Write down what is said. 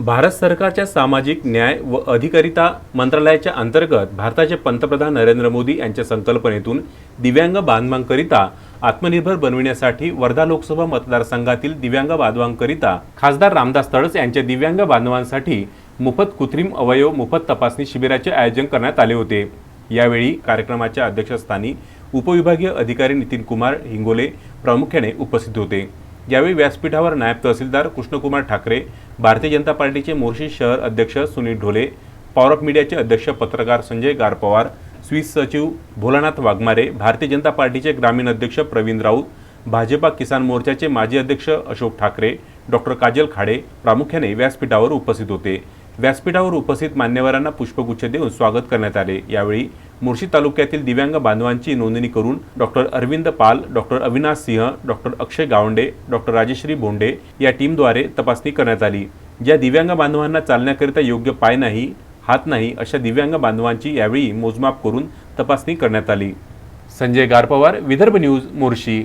भारत सरकारच्या सामाजिक न्याय व अधिकारिता मंत्रालयाच्या अंतर्गत भारताचे पंतप्रधान नरेंद्र मोदी यांच्या संकल्पनेतून दिव्यांग बांधवांकरिता आत्मनिर्भर बनविण्यासाठी वर्धा लोकसभा मतदारसंघातील दिव्यांग बांधवांकरिता खासदार रामदास तडस यांच्या दिव्यांग बांधवांसाठी मोफत कृत्रिम अवयव मोफत तपासणी शिबिराचे आयोजन करण्यात आले होते. यावेळी कार्यक्रमाच्या अध्यक्षस्थानी उपविभागीय अधिकारी नितीन कुमार हिंगोले प्रामुख्याने उपस्थित होते. यावेळी व्यासपीठावर नायब तहसीलदार कृष्णकुमार ठाकरे भारतीय जनता पार्टीचे मोर्शी शहर अध्यक्ष सुनील ढोले पॉवर ऑफ मीडियाचे अध्यक्ष पत्रकार संजय गारपवार स्वीस सचिव भोलानाथ वाघमारे भारतीय जनता पार्टीचे ग्रामीण अध्यक्ष प्रवीण राऊत भाजपा किसान मोर्चाचे माजी अध्यक्ष अशोक ठाकरे डॉक्टर काजल खाडे प्रामुख्याने व्यासपीठावर उपस्थित होते. व्यासपीठावर उपस्थित मान्यवरांना पुष्पगुच्छ देऊन स्वागत करण्यात आले. यावेळी मुळशी तालुक्यातील दिव्यांग बांधवांची नोंदणी करून doctor Arvind Pal doctor Avinash Singh doctor Akshay Gawande doctor Rajashree Bonde या टीमद्वारे तपासणी करण्यात आली. ज्या दिव्यांग बांधवांना चालण्याकरिता योग्य पाय नाही हात नाही अशा दिव्यांग बांधवांची यावेळी मोजमाप करून तपासणी करण्यात आली. संजय गारपवार विदर्भ न्यूज मोर्शी.